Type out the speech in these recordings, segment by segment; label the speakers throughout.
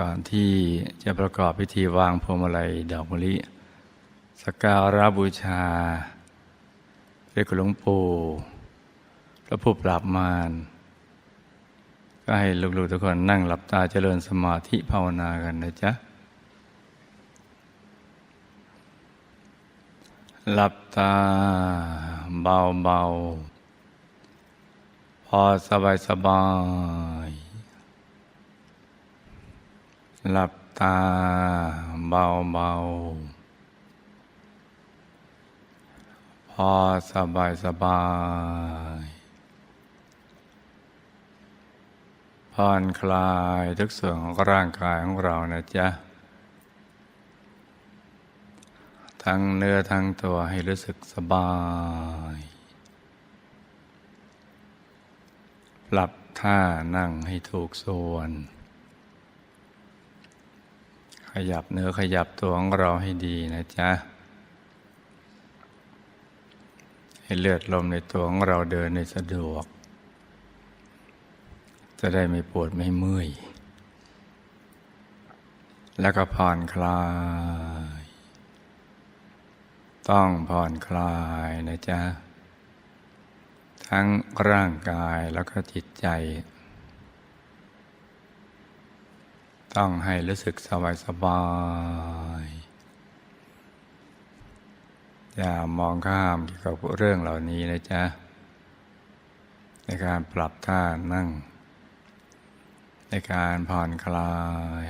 Speaker 1: ก่อนที่จะประกอบพิธีวางพวงมาลัยดอกมะลิสกการะบูชาเรียกหลวงปู่พระผู้ปราบมารก็ให้ลูกๆทุกคนนั่งหลับตาเจริญสมาธิภาวนากันนะจ๊ะ หลับตาเบาๆ พอสบายสบายๆ หลับตาเบาๆ พอสบายสบายๆผ่อนคลายทุกส่วนของร่างกายของเรานะจ๊ะ ทั้งเนื้อทั้งตัวให้รู้สึกสบาย ปรับท่านั่งให้ถูกส่วน ขยับเนื้อขยับตัวของเราให้ดีนะจ๊ะ ให้เลือดลมในตัวของเราเดินในสะดวก จะได้ไม่ปวดไม่เมื่อย แล้วก็ผ่อนคลาย ต้องผ่อนคลายนะจ๊ะ ทั้งร่างกายแล้วก็จิตใจ ต้องให้รู้สึกสบายสบาย อย่ามองข้ามเกี่ยวกับเรื่องเหล่านี้นะจ๊ะ ในการปรับท่านั่ง ในการผ่อนคลาย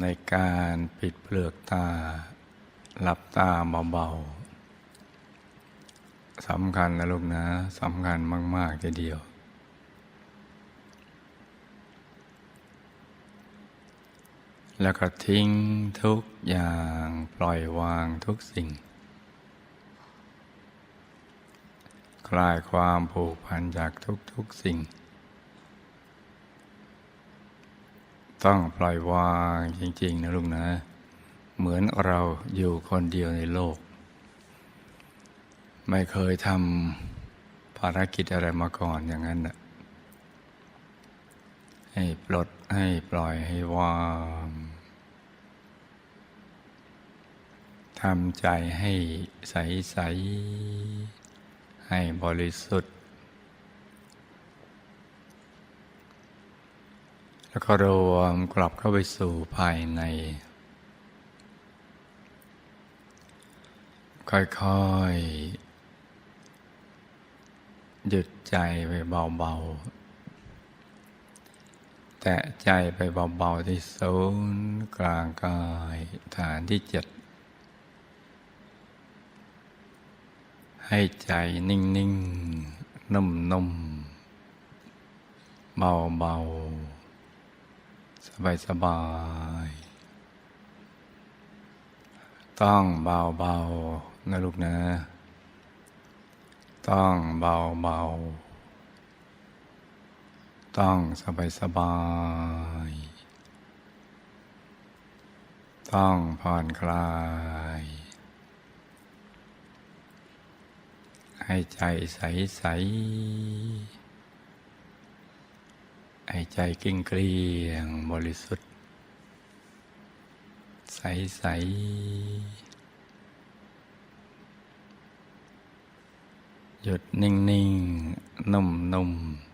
Speaker 1: ในการปิดเปลือกตา หลับตาเบาๆสำคัญนะลูกนะสำคัญมาก ๆ ทีเดียว แล้วก็ทิ้งทุกอย่างปล่อยวางทุกสิ่ง คลายความผูกพันจากทุกๆสิ่ง ต้องปล่อยวางจริง ๆ นะลูกนะ เหมือนเราอยู่คนเดียวในโลก ไม่เคยทำภารกิจอะไรมาก่อนอย่างนั้นนะ ให้ปลดให้ปล่อยให้วางทำใจให้ใสๆให้บริสุทธิ์ แล้วก็รวมกลับเข้าไปสู่ภายใน ค่อยๆหยุดใจไปเบาๆ แตะใจไปเบาๆที่ศูนย์กลางกายฐานที่เจ็ด ให้ใจนิ่งๆ นุ่มๆ เบาๆ สบายๆ ต้องเบาๆ นะลูกนะ ต้องเบาๆ ต้องสบายสบาย ต้องผ่อนคลาย ให้ใจใสๆให้ใจกิ้งเกลียงบริสุทธิ์ ใสๆหยุดนิ่ง ๆ นุ่ม ๆ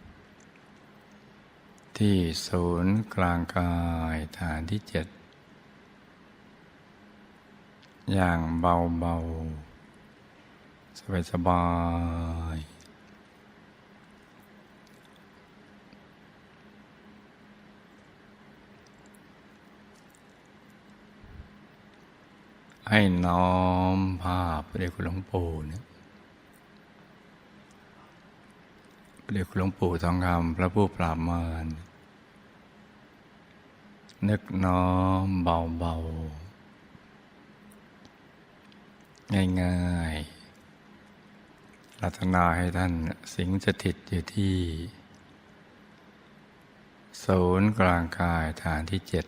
Speaker 1: ที่ศูนย์กลางกายฐานที่เจ็ดอย่างเบาๆ สบายๆให้น้อมภาพพระเดชคุณหลวงปู่เนี่ยพระเดชคุณหลวงปู่ทองคำพระผู้ปราบมาร นึกน้อมเบาๆ ง่ายๆรัตนาให้ท่านสิงสถิตอยู่ที่ ศูนย์กลางกายฐานที่เจ็ด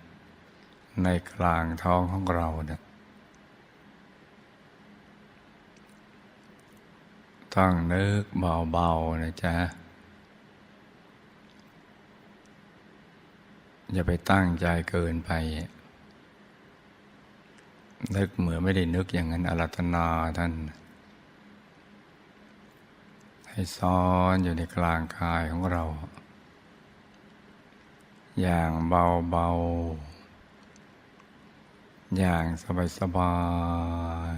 Speaker 1: ในกลางท้องของเราเนี่ยต้องนึกเบาๆนะจ๊ะ อย่าไปตั้งใจเกินไป นึกเหมือนไม่ได้นึกอย่างนั้นอารัตนาท่าน ให้ซ้อนอยู่ในกลางกายของเรา อย่างเบาๆ อย่างสบา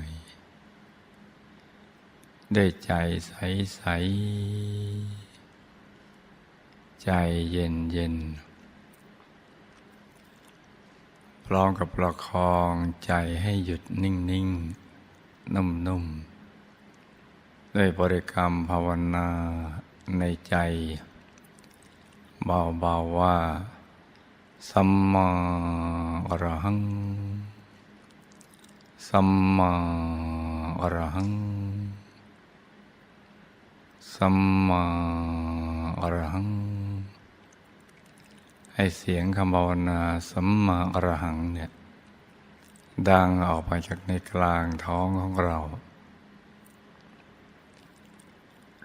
Speaker 1: ยๆด้ใจใส ๆ ใจเย็นเย็นๆพ ร้อมกับประคองใจให้หยุดนิ่งๆนุ่มๆด้วยบริกรรมภาวนาในใจเบาๆว่า สัมมาอรหัง สัมมาอรหัง สัมมาอรหัง ให้เสียงคำภาวนาสัมมาอรหังเนี่ยดังออกมาจากในกลางท้องของเรา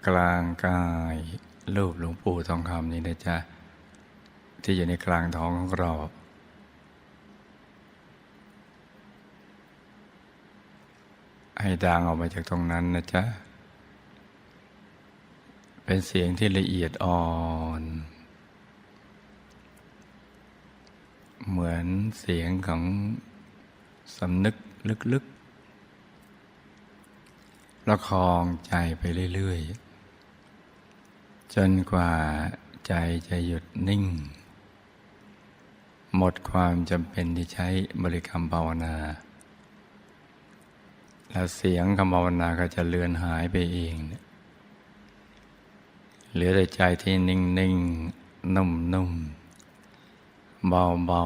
Speaker 1: กลางกายรูปหลวงปู่ทองคำนี่นะจ๊ะที่อยู่ในกลางท้องของเรา ให้ดังออกมาจากตรงนั้นนะจ๊ะ เป็นเสียงที่ละเอียดอ่อน เหมือนเสียงของสำนึกลึกๆ ประคองใจไปเรื่อยๆ จนกว่าใจจะหยุดนิ่ง หมดความจำเป็นที่ใช้บริกรรมภาวนา แล้วเสียงคำภาวนาก็จะเลือนหายไปเอง เหลือแต่ใจที่นิ่งนิ่งนุ่มนุ่ม เบาเบา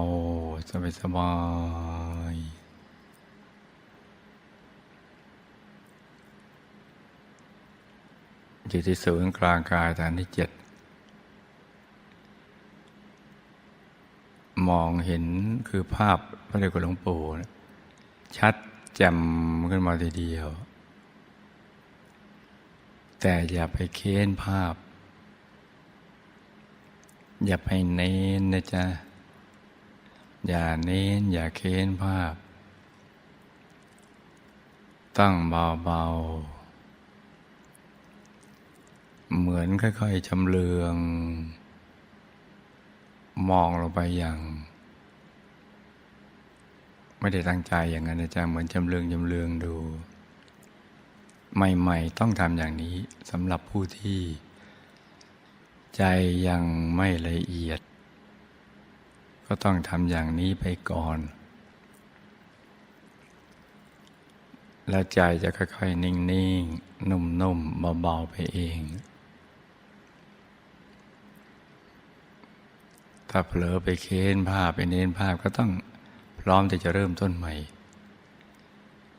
Speaker 1: สบายสบายอยู่ที่ศูนย์กลางกายฐานที่เจ็ดมองเห็นคือภาพพระเดชคุณหลวงปู่ชัดแจ่มขึ้นมาทีเดียว แต่อย่าไปเค้นภาพ อย่าไปเน้นนะจ๊ะ อย่าเน้น อย่าเค้นภาพ ตั้งเบาๆ เหมือนค่อยๆชำเลือง มองลงไปอย่าง ไม่ได้ตั้งใจอย่างนั้นนะจ๊ะเหมือนจำเลืองจำเลืองดู ใหม่ๆ ต้องทำอย่างนี้สำหรับผู้ที่ ใจยังไม่ละเอียด ก็ต้องทำอย่างนี้ไปก่อน แล้วใจจะค่อยๆ นิ่งๆ นุ่มๆ เบาๆ ไปเอง ถ้าเผลอไปเค้นภาพไปเน้นภาพก็ต้องพร้อมที่จะเริ่มต้นใหม่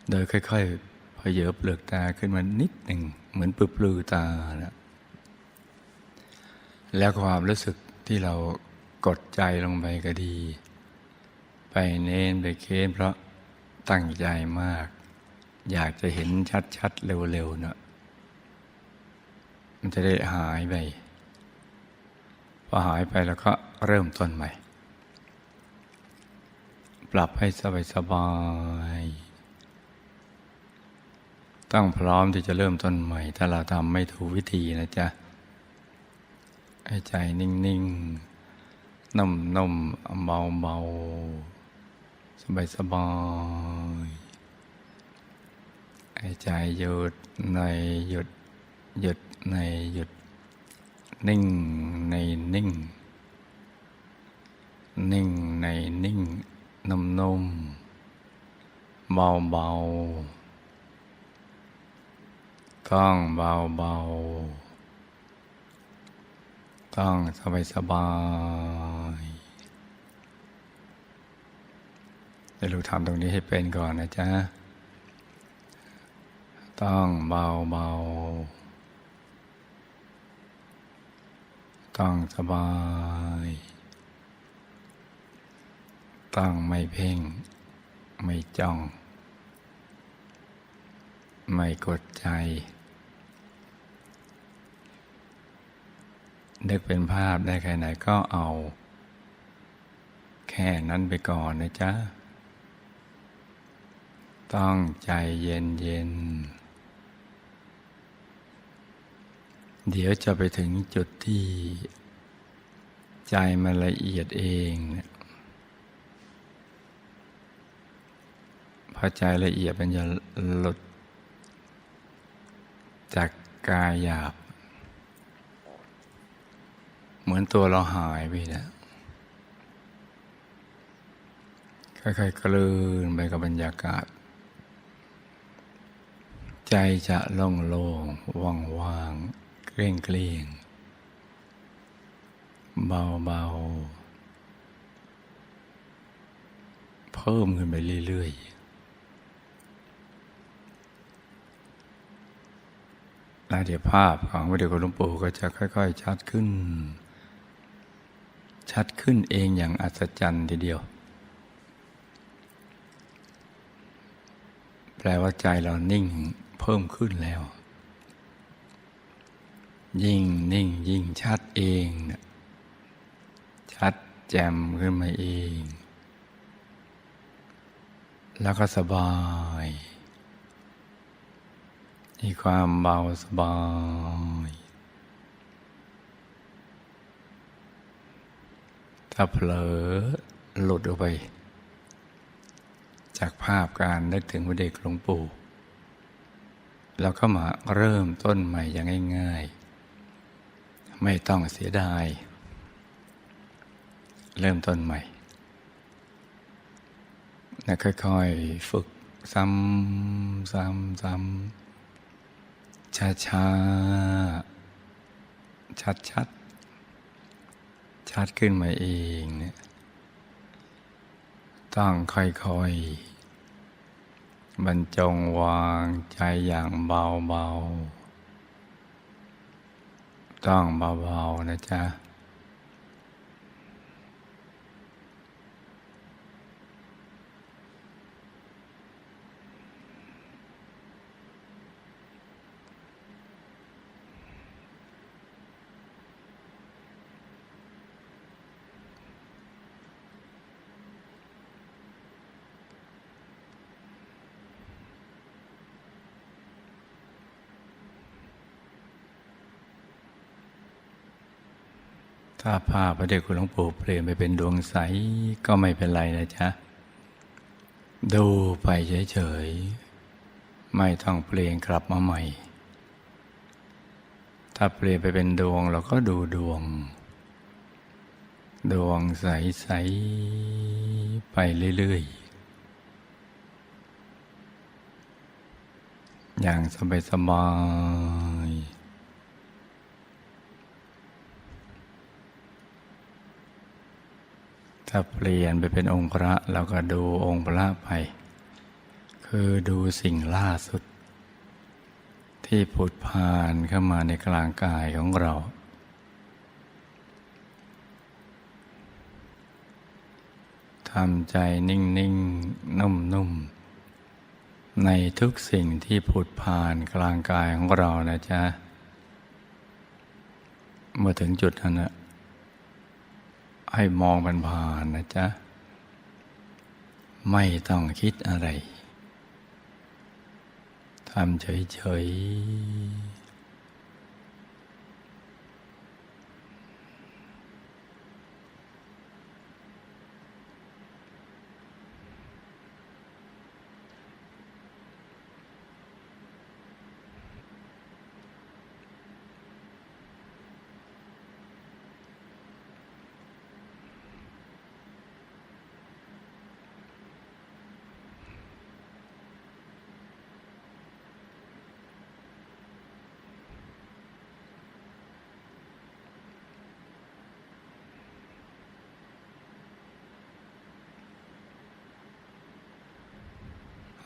Speaker 1: โดยค่อยๆพอเยอเปลือกตาขึ้นมานิดหนึ่ง เหมือนปลือปลือตานะแล้วความรู้สึกที่เรา กดใจลงไปก็ดี ไปเน้นไปเค้นเพราะตั้งใจมาก อยากจะเห็นชัดๆ เร็วๆเนะมันจะได้หายไป พอหายไปแล้วก็เริ่มต้นใหม่ ปรับให้สบายๆต้องพร้อมที่จะเริ่มต้นใหม่ ถ้าเราทำไม่ถูกวิธีนะจ๊ะ ให้ใจนิ่ง ๆ นุ่มๆเบาๆสบายๆให้ใจหยุดในหยุดหยุดในหยุด นิ่งในนิ่ง นิ่งในนิ่งนุ่มๆเบาๆต้องเบาๆต้องสบายสบาย เดี๋ยวเราทำตรงนี้ให้เป็นก่อนนะจ๊ะ ต้องเบาเบาต้องสบาย ต้องไม่เพ่ง ไม่จ้อง ไม่กดใจ นึกเป็นภาพได้แค่ไหนก็เอา แค่นั้นไปก่อนนะจ๊ะ ต้องใจเย็นเย็น เดี๋ยวจะไปถึงจุดที่ใจมันละเอียดเองเนี่ยพอใจละเอียดมันจะหลุด จากกายหยาบ เหมือนตัวเราหายไปนะค่อยๆกลืนไปกับบรรยากาศ ใจจะโล่งโล่งว่างว่างเกรงเกรียงเบาเบาเพิ่มขึ้นไปเรื่อยๆแล้วเดี๋ยวภาพของพระเดชคุณหลวงปู่ก็จะค่อย ๆ ชัดขึ้น ชัดขึ้นเองอย่างอัศจรรย์ทีเดียว แปลว่าใจเรานิ่ง เพิ่มขึ้นแล้ว ยิ่งนิ่งยิ่งชัดเองนะชัดแจ่มขึ้นมาเอง แล้วก็สบายมีความเบาสบายถ้าเผลอหลุดออกไป จากภาพการนึกถึงพระเดชหลวงปู่ แล้วก็มาเริ่มต้นใหม่อย่างง่าย ๆ ไม่ต้องเสียดาย เริ่มต้นใหม่แล้วค่อยๆฝึกซ้ำซ้ำซ้ำช้าช้าชัดชัดๆชัดขึ้นมาเองเนี่ยต้องค่อยๆ บรรจงวางใจอย่างเบาๆ ต้องเบาๆนะจ๊ะ ถ้าภาพพระเดชคุณหลวงปู่เปลี่ยนไปเป็นดวงใสก็ไม่เป็นไรนะจ๊ะ ดูไปเฉยๆ ไม่ต้องเปลี่ยนกลับมาใหม่ ถ้าเปลี่ยนไปเป็นดวงเราก็ดูดวง ดวงใสๆ ไปเรื่อยๆอย่างสบายๆ ถ้าเปลี่ยนไปเป็นองค์พระเราก็ดูองค์พระไป คือดูสิ่งล่าสุด ที่ผุดพานเข้ามาในกลางกายของเรา ทำใจนิ่งๆนุ่มๆในทุกสิ่งที่ผุดพานกลางกายของเรานะจ๊ะ เมื่อถึงจุดนั้นนะ ให้มองมันผ่านนะจ๊ะ ไม่ต้องคิดอะไรทำเฉยๆ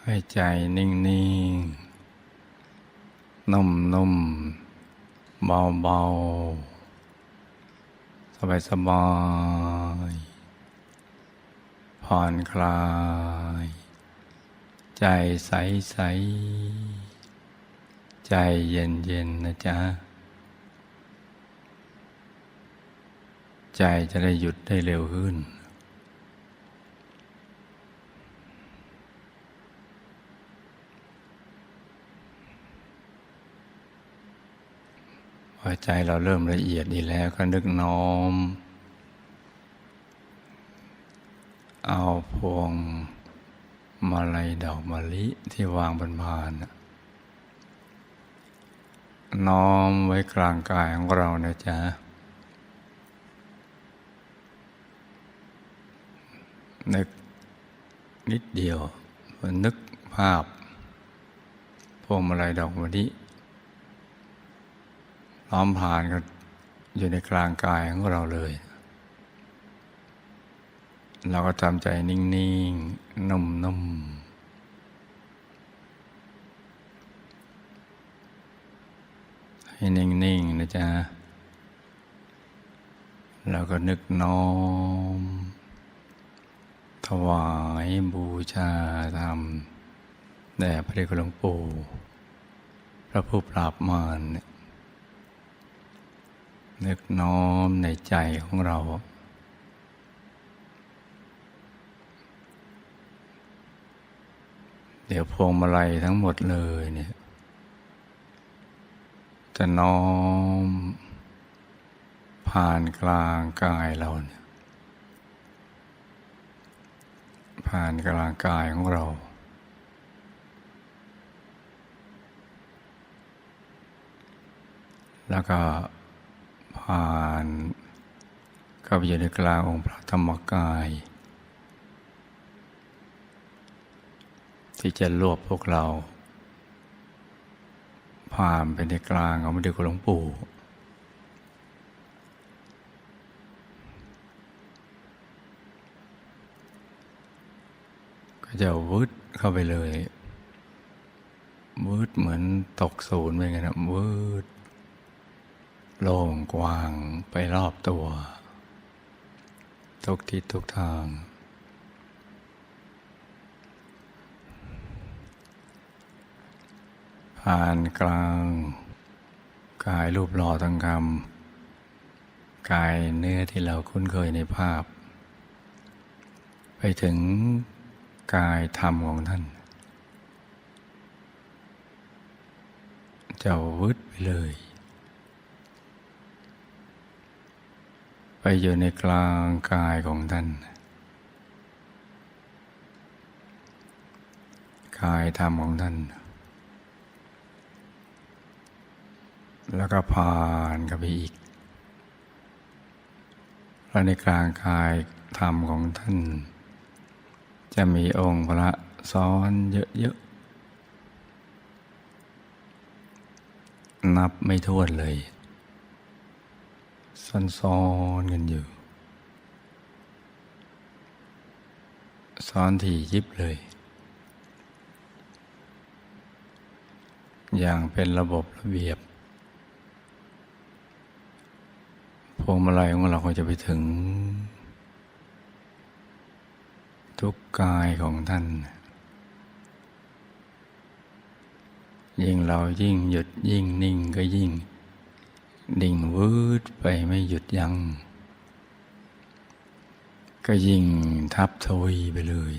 Speaker 1: ให้ใจนิ่งๆนุ่มๆเบาๆสบายๆผ่อนคลาย ใจใสๆใจเย็นๆนะจ๊ะ ใจจะได้หยุดได้เร็วขึ้น อใจเราเริ่มละเอียดดีแล้วก็นึกน้อม เอาพวงมาลัยดอกมะลิที่วางบนพานน้อมไว้กลางกายของเรานะจ๊ะ นึกนิดเดียวนึกภาพพวงมาลัยดอกมะลิ ล้อมผ่านกันอยู่ในกลางกายของเราเลย เราก็ทำใจนิ่งๆ นุ่มๆให้นิ่งๆนะจ๊ะ แล้วก็นึกน้อม ถวายบูชาธรรมแด่พระเดชหลวงปู่ พระผู้ปราบมารเนี่ย นึกน้อมในใจของเรา เดี๋ยวพวงมาลัยทั้งหมดเลยเนี่ยจะน้อม ผ่านกลางกายเราเนี่ยผ่านกลางกายของเราแล้วก็ ผ่านเข้าไปอยู่ในกลางองค์พระธรรมกาย ที่จะรวบพวกเรา ผ่านไปในกลางของพระเดชหลวงปู่ก็จะวืดเข้าไปเลยวืดเหมือนตกศูนย์ไปไงนะวืด โล่งกว้างไปรอบตัว ทุกทิศทุกทาง ผ่านกลาง กายรูปหล่อทั้งคำกายเนื้อที่เราคุ้นเคยในภาพ ไปถึงกายธรรมของท่าน จะวึดไปเลย ไป อยู่ในกลางกายของท่าน กายธรรมของท่าน แล้วก็ผ่านกันไปอีก แล้วในกลางกายธรรมของท่าน จะมีองค์พระซ้อนเยอะๆ นับไม่ถ้วนเลย ซ้อนๆกันอยู่ซ้อนถี่ยิบเลย อย่างเป็นระบบระเบียบ พวงมาลัยของเราก็จะไปถึง ทุกกายของท่าน ยิ่งเรายิ่งหยุดยิ่งนิ่งก็ยิ่ง ดิ่งวืดไปไม่หยุดยัง้งก็ยิ่งทับทวีไปเลย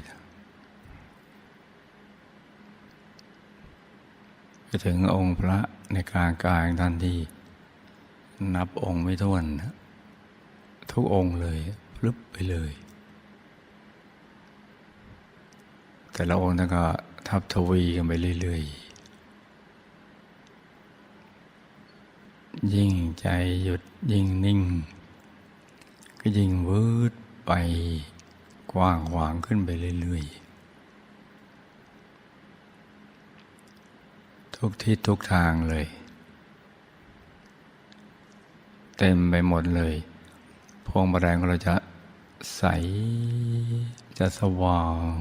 Speaker 1: ไปถึงองค์พระในกลางกายของท่านที่นับองค์ไม่ถ้วน ทุกองค์เลยพลึบไปเลย แต่ละองค์ท่านก็ทับทวีกันไปเรื่อย ๆ ยิ่งใจหยุดยิ่งนิ่ง ก็ยิ่งวืดไปกว้างขวางขึ้นไปเรื่อยๆ ทุกทิศทุกทางเลย เต็มไปหมดเลย พวงมาลัยของเราจะใส จะสว่าง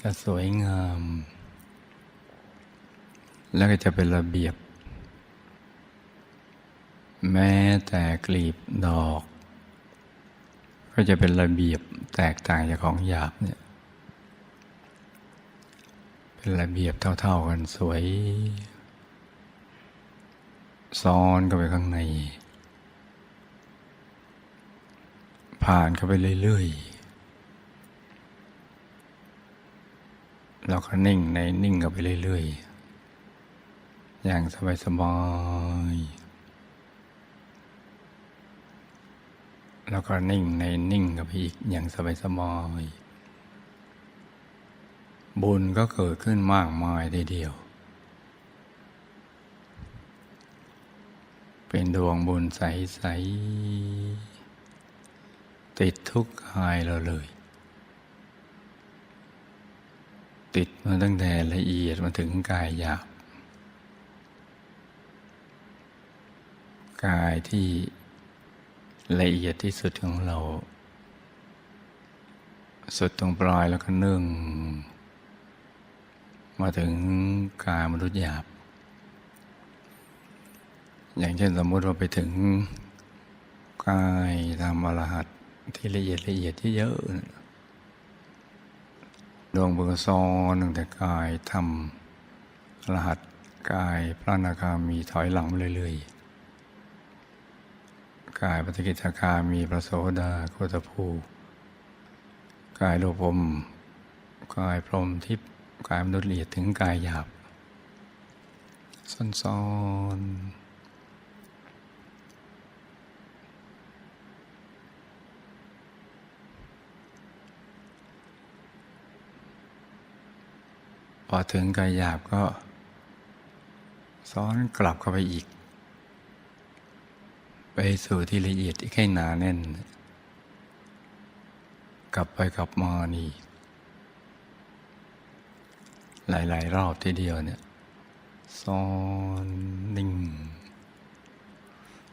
Speaker 1: จะสวยงาม แล้วก็จะเป็นระเบียบ แม้แต่กลีบดอก ก็จะเป็นระเบียบแตกต่างจากของหยาบเนี่ย เป็นระเบียบเท่า ๆกันสวย ซ้อนเข้าไปข้างใน ผ่านเข้าไปเรื่อยๆ เราก็นิ่งในนิ่งเข้าไปเรื่อยๆ อย่างสบายๆ แล้วก็นิ่งในนิ่งกับอีกอย่างสบายสบายบุญก็เกิดขึ้นมากมายทีเดียว เป็นดวงบุญใส ๆ ติดทุกกายเราเลย ติดมาตั้งแต่ละเอียดมาถึงกายหยาบกายที่ ละเอียดที่สุดของเรา สุดตรงปลายแล้วก็นึ่งมาถึงกายมนุษย์หยาบ อย่างเช่นสมมติว่าไปถึงกายทำอรหัตที่ละเอียดละเอียดที่เยอะดวงบุญซอนตั้งแต่กายทำรหัตกายพระอนาคามีถอยหลังเรื่อยๆ กายปฏิกิจคามีพระโสดาโคตภูกายโลภมกายพรหมทิพย์กายมนุษย์ละเอียดถึงกายหยาบซ้อนๆพอถึงกายหยาบก็ซ้อนกลับเข้าไปอีก ไปสู่ที่ละเอียดที่แค่หนาแน่น กลับไปกลับมานี่ หลาย ๆ รอบทีเดียวเนี่ยซ้อนนิ่ง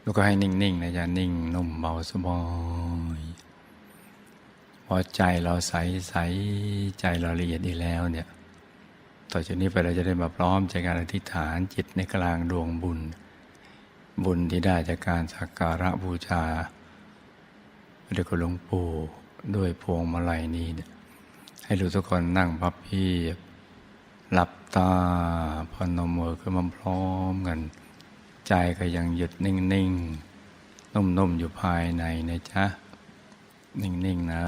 Speaker 1: แล้วก็ให้นิ่ง ๆ นะจ๊ะนิ่งนุ่มเบาสบายพอใจเราใสใสใจเราละเอียดดีแล้วเนี่ย ต่อจากนี้ไปเราจะได้มาพร้อมใจการอธิษฐานจิตในกลางดวงบุญ บุญที่ได้จากการสักการะบูชาพระเดชคุณหลวงปู่ด้วยพวงมาลัยนี้ ให้รู้ทุกคนนั่งพับเพียบหลับตาพนมมือขึ้นมาพร้อมกัน ใจก็ยังหยุดนิ่งๆนุ่มๆอยู่ภายในนะจ๊ะ นิ่งๆนะ